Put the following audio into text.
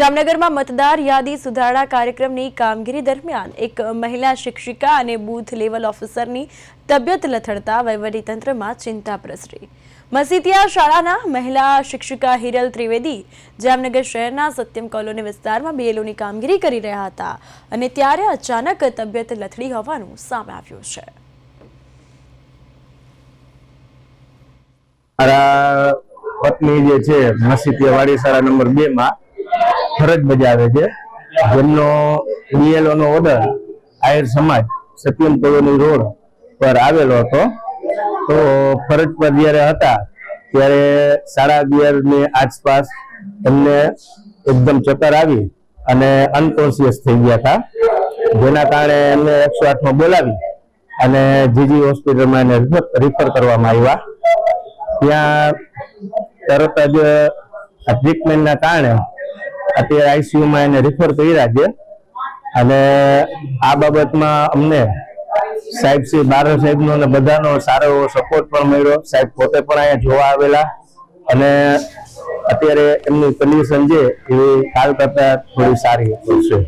જામનગરમાં મતદાર યાદી સુધારણા કાર્યક્રમની કામગીરી દરમિયાન એક મહિલા શિક્ષિકા અને બૂથ લેવલ ઓફિસરની તબિયત લથડતા વહીવટીતંત્રમાં ચિંતા પ્રસરી. મસીતિયા શાળાના મહિલા શિક્ષિકા હિરલ ત્રિવેદી જામનગર શહેરના સત્યમ કોલોની વિસ્તારમાં બીએલઓની કામગીરી કરી રહ્યા હતા અને ત્યારે અચાનક તબિયત લથડી હોવાનું સામે આવ્યું છે. મારા પત્ની જે છે, મસીતિયા વાડી નંબર બે માં ફરજ બજાવે છે. જેમનો બીએલઓ નો ઓર્ડર આયર સમાજ, સત્યમ કોલોની રોડ પર આવેલો હતો. તો ફરજ પર જ્યારે હતા, ત્યારે સાડા અગિયારની આસપાસ એમને એકદમ ચક્કર આવી અને અનકોન્શિયસ થઈ ગયા હતા. જેના કારણે એમને એકસો આઠમાં બોલાવી અને જીજી હોસ્પિટલમાં એને રિફર કરવામાં આવ્યા. ત્યાં તરત જ ટ્રીટમેન્ટના કારણે અત્યારે આઈસીયુમાં એને રિફર કર્યા છે. અને આ બાબતમાં અમને સાહેબ શ્રી બારો સાહેબનો અને બધાનો સારો એવો સપોર્ટ પણ મળ્યો. સાહેબ પોતે પણ અહીંયા જોવા આવેલા. અને અત્યારે એમની કન્ડિશન છે એ કાલ કરતા થોડી સારી છે.